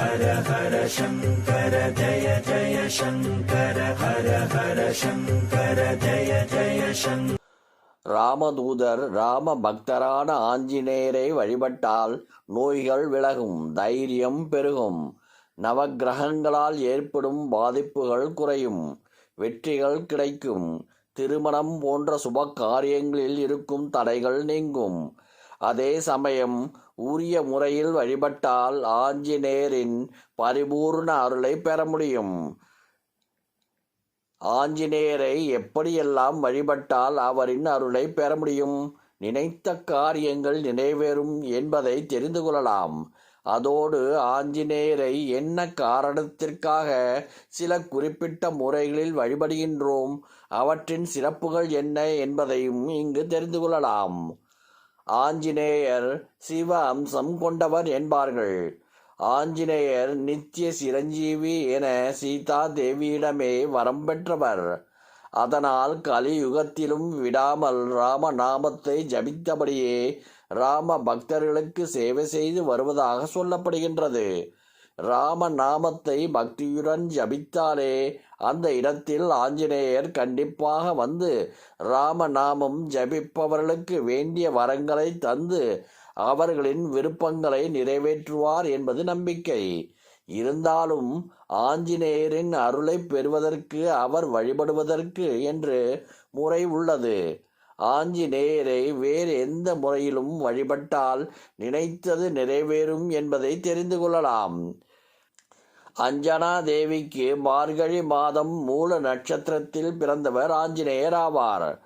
ஹர ஹர சங்கர ஜய ஜய சங்கர ஹர ஹர சங்கர ஜய ஜய சங்கர ராமதூதர் ராம பக்தரான ஆஞ்சநேயரை வழிபட்டால் நோய்கள் விலகும் தைரியம் பெருகும். நவக்கிரகங்களால் ஏற்படும் பாதிப்புகள் குறையும் வெற்றிகள் கிடைக்கும். திருமணம் போன்ற சுப காரியங்களில் இருக்கும் தடைகள் நீங்கும். அதே சமயம் உரிய முறையில் வழிபட்டால் ஆஞ்சநேயரின் பரிபூர்ண அருளை பெற முடியும். ஆஞ்சநேயரை எப்படியெல்லாம் வழிபட்டால் அவரின் அருளை பெற முடியும்? நினைத்த காரியங்கள் நிறைவேறும் என்பதை தெரிந்து கொள்ளலாம். அதோடு ஆஞ்சநேயரை என்ன காரணத்திற்காக சில குறிப்பிட்ட முறைகளில் வழிபடுகின்றோம்? அவற்றின் சிறப்புகள் என்ன என்பதையும் இங்கு தெரிந்து கொள்ளலாம். ஆஞ்சநேயர் சிவ அம்சம் கொண்டவர் என்பார்கள். ஆஞ்சநேயர் நித்திய சிரஞ்சீவி என சீதா தேவியிடமே வரம் பெற்றவர். அதனால் கலியுகத்திலும் விடாமல் ராம நாமத்தை ஜபித்தபடியே ராம பக்தர்களுக்கு சேவை செய்து வருவதாக சொல்லப்படுகின்றது. ராம நாமத்தை பக்தியுடன் ஜபித்தாலே அந்த இடத்தில் ஆஞ்சநேயர் கண்டிப்பாக வந்து ராமநாமம் ஜபிப்பவர்களுக்கு வேண்டிய வரங்களை தந்து அவர்களின் விருப்பங்களை நிறைவேற்றுவார் என்பது நம்பிக்கை. இருந்தாலும் ஆஞ்சநேயரின் அருளை பெறுவதற்கு அவர் வழிபடுவதற்கு என்று முறை உள்ளது. ஆஞ்சநேயரை வேறு எந்த முறையிலும் வழிபட்டால் நினைத்தது நிறைவேறும் என்பதை தெரிந்து கொள்ளலாம். அஞ்சனா தேவிக்கு மார்கழி மாதம் மூல நட்சத்திரத்தில் பிறந்தவர் ஆஞ்சநேயர் ஆவார்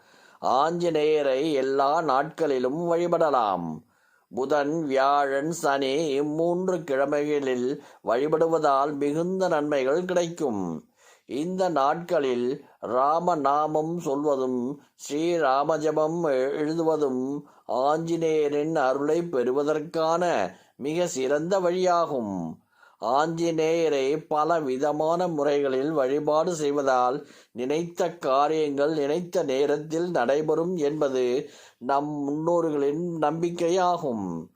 ஆஞ்சநேயரை எல்லா நாட்களிலும் வழிபடலாம். புதன் வியாழன் சனி இம்மூன்று கிழமைகளில் வழிபடுவதால் மிகுந்த நன்மைகள் கிடைக்கும். இந்த நாட்களில் ராம நாமம் சொல்வதும் ஸ்ரீராமஜபம் எழுதுவதும் ஆஞ்சநேயரின் அருளை பெறுவதற்கான மிக சிறந்த வழியாகும். ஆஞ்சநேயரை பல விதமான முறைகளில் வழிபாடு செய்வதால் நினைத்த காரியங்கள் நினைத்த நேரத்தில் நடைபெறும் என்பது நம் முன்னோர்களின் நம்பிக்கையாகும்.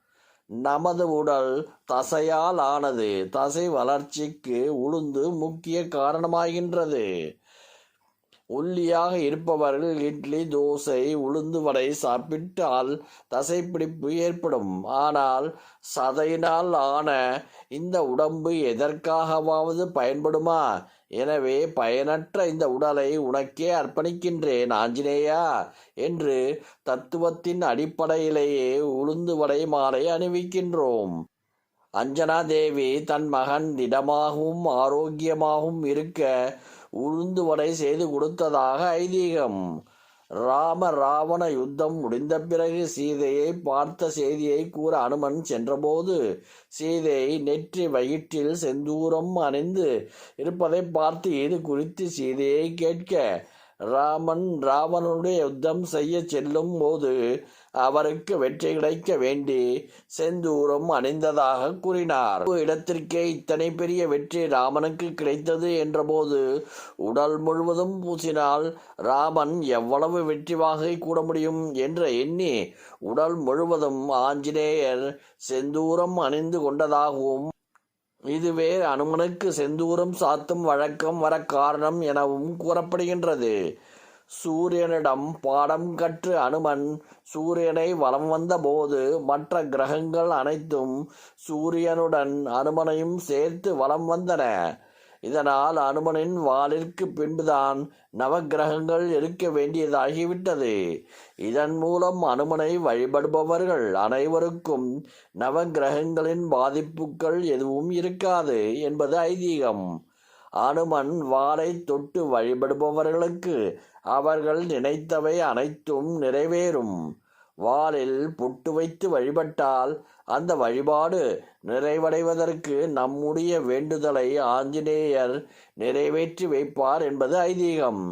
நமது உடல் தசையால் ஆனது தசை வளர்ச்சிக்கு உளுந்து முக்கிய காரணமாகின்றது. ஒல்லியாக இருப்பவர்கள் இட்லி தோசை உளுந்து வடை சாப்பிட்டால் தசைப்பிடிப்பு ஏற்படும். ஆனால் சதையினால் ஆன இந்த உடம்பு எதற்காகவாவது பயன்படுமா? எனவே பயனற்ற இந்த உடலை உனக்கே அர்ப்பணிக்கின்றேன் ஆஞ்சநேயா என்று தத்துவத்தின் அடிப்படையிலேயே உளுந்து வடை மாலை அணிவிக்கின்றோம். அஞ்சனா தேவி தன் மகன் திடமாகவும் ஆரோக்கியமாகவும் இருக்க உளுந்து வடை செய்து கொடுத்ததாக ஐதீகம். ராம ராவண யுத்தம் முடிந்த பிறகு சீதையை பார்த்த செய்தியை கூற அனுமன் சென்றபோது சீதையை நெற்றி வயிற்றில் செந்தூரம் அணிந்து இருப்பதை பார்த்து இது குறித்து சீதையை கேட்க ராமன் ராவணனுடைய யுத்தம் செய்ய செல்லும் போது அவருக்கு வெற்றி கிடைக்க வேண்டி செந்தூரம் அணிந்ததாக கூறினார். இடத்திற்கே இத்தனை பெரிய வெற்றி ராமனுக்கு கிடைத்தது என்றபோது உடல் முழுவதும் பூசினால் ராமன் எவ்வளவு வெற்றி வாகை கூட முடியும் என்ற எண்ணி உடல் முழுவதும் ஆஞ்சநேயர் செந்தூரம் அணிந்து கொண்டதாகவும் இதுவே அனுமனுக்கு செந்தூரம் சாத்தும் வழக்கம் வர காரணம் எனவும் கூறப்படுகின்றது. சூரியனிடம் பாடம் கற்று அனுமன் சூரியனை வலம் வந்த போது மற்ற கிரகங்கள் அனைத்தும் சூரியனுடன் அனுமனையும் சேர்த்து வலம் வந்தன. இதனால் அனுமனின் வாளிற்கு பின்புதான் நவக்கிரகங்கள் இருக்க வேண்டியதாகிவிட்டது. இதன் மூலம் அனுமனை வழிபடுபவர்கள் அனைவருக்கும் நவக்கிரகங்களின் பாதிப்புகள் எதுவும் இருக்காது என்பது ஐதீகம். அனுமன் வாளை தொட்டு வழிபடுபவர்களுக்கு அவர்கள் நினைத்தவை அனைத்தும் நிறைவேறும். வாளில் புட்டு வைத்து வழிபட்டால் அந்த வழிபாடு நிறைவடைவதற்கு நம்முடைய வேண்டுதலை ஆஞ்சநேயர் நிறைவேற்றி வைப்பார் என்பது ஐதீகம்.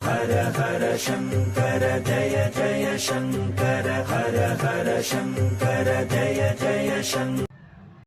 ஹர ஹர சங்கர ஜய ஜய சங்கர ஹர ஹர சங்கர ஜய ஜய சங்கர.